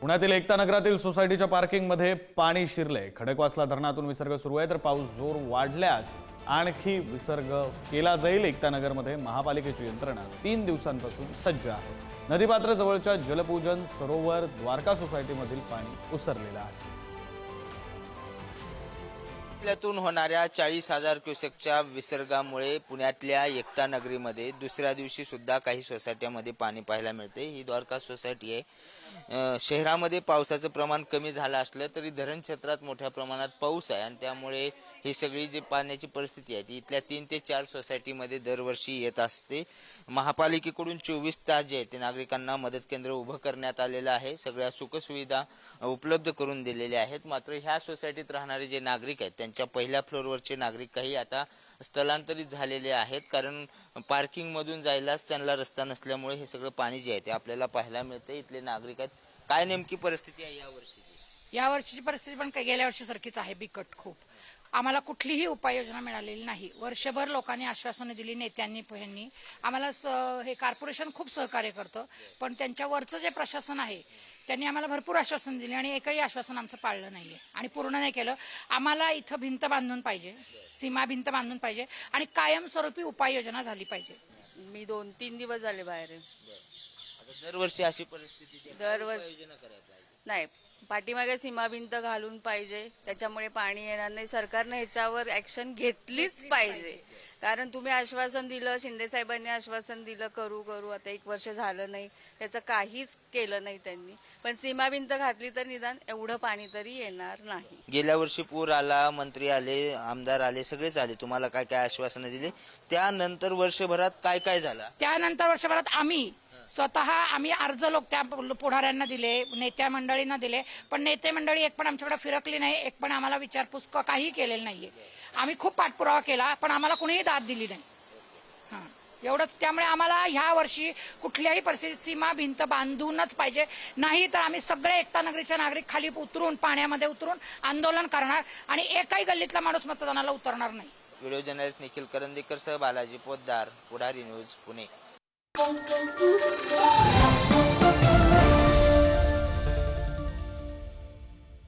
पुण्यातील एकता नगरातील सोसायटीच्या पार्किंगमध्ये पाणी शिरले. खडकवासला धरणातून विसर्ग सुरू आहे तर पाऊस जोर वाढल्यास आणखी विसर्ग केला जाईल. एकता नगरमध्ये महापालिकेची यंत्रणा तीन दिवसांपासून सज्ज आहे. नदीपात्र जवळच्या जलपूजन सरोवर द्वारका सोसायटीमधील पाणी उसरलेलं आहे. पुण्यातून होणाऱ्या चाळीस हजार क्युसेकच्या विसर्गामुळे पुण्यातल्या एकता नगरीमध्ये दुसऱ्या दिवशी सुद्धा काही सोसायट्यामध्ये पाणी पाहायला मिळते. ही द्वारका सोसायटी आहे. शहरामध्ये पावसाचं प्रमाण कमी झालं असलं तरी धरण क्षेत्रात मोठ्या प्रमाणात पाऊस आहे आणि त्यामुळे ही सगळी जी पाण्याची परिस्थिती आहे ती इथल्या तीन ते चार सोसायटीमध्ये दरवर्षी येत असते. महापालिकेकडून चोवीस तास जे आहे ते नागरिकांना मदत केंद्र उभं करण्यात आलेलं आहे. सगळ्या सुखसुविधा उपलब्ध करून दिलेल्या आहेत. मात्र ह्या सोसायटीत राहणारे जे नागरिक आहेत त्यांच्या पहिल्या फ्लोअरवरचे नागरिक काही आता स्थलांतरित झालेले आहेत. कारण पार्किंगमधून जायलाच त्यांना रस्ता नसल्यामुळे हे सगळं पाणी जे आहे ते आपल्याला पाहायला मिळतं इथले नागरिक आहेत. काय नेमकी परिस्थिती आहे या वर्षीची या वर्षीची परिस्थिती पण गेल्या वर्षीसारखीच आहे बिकट खूप. आम्हाला कुठलीही उपाययोजना मिळालेली नाही. वर्षभर लोकांनी आश्वासनं दिली नेत्यांनी ह्यांनी आम्हाला स- हे कॉर्पोरेशन खूप सहकार्य करतं. पण त्यांच्यावरचं जे प्रशासन आहे त्यांनी आम्हाला भरपूर आश्वासन दिले आणि एकही आश्वासन आमचं पाळलं नाहीये. आणि पूर्ण नाही केलं. आम्हाला इथं भिंत बांधून पाहिजे सीमा भिंत बांधून पाहिजे आणि कायमस्वरूपी उपाययोजना झाली पाहिजे. मी दोन तीन दिवस झाले बाहेर. आहे. दरवर्षी अशी परिस्थिती दरवर्षी. योजना करायला पाहिजे. नाही पाठीमागे सीमाभिंत घालून पाहिजे त्याच्यामुळे पाणी येणार नाही. सरकारने ह्याच्यावर ऍक्शन घेतलीच पाहिजे. कारण तुम्ही आश्वासन दिलं शिंदे साहेबांनी आश्वासन दिलं करू करू आता एक वर्ष झालं नाही. त्याचं काहीच केलं नाही त्यांनी. पण सीमाभिंत घातली तर निदान एवढं पाणी तरी येणार नाही. गेल्या वर्षी पूर आला मंत्री आले आमदार आले सगळेच आले. तुम्हाला काय काय आश्वासनं दिली? त्यानंतर वर्षभरात काय काय झालं? त्यानंतर वर्षभरात आम्ही स्वतः आम्ही अर्ज लोक त्या पुढाऱ्यांना दिले नेत्या मंडळींना दिले. पण नेते मंडळी एक पण आमच्याकडे फिरकली नाही एक पण आम्हाला विचारपूस काही काहीही केलेलं नाहीये. आम्ही खूप पाठपुरावा केला पण आम्हाला कुणीही दाद दिली नाही. हां. एवढंच. त्यामुळे आम्हाला ह्या वर्षी कुठल्याही परिस्थितीत सीमा भिंत बांधूनच पाहिजे. नाही तर आम्ही सगळे एकता नगरीचे नागरिक खाली उतरून पाण्यामध्ये उतरून आंदोलन करणार आणि एकही गल्लीतला माणूस मतदानाला उतरणार नाही. व्हिडिओ जर्नलिस्ट निखिल करंदीकर सह Balaji Poddar Pudhari news Pune. Pum, pum, pum, pum, pum.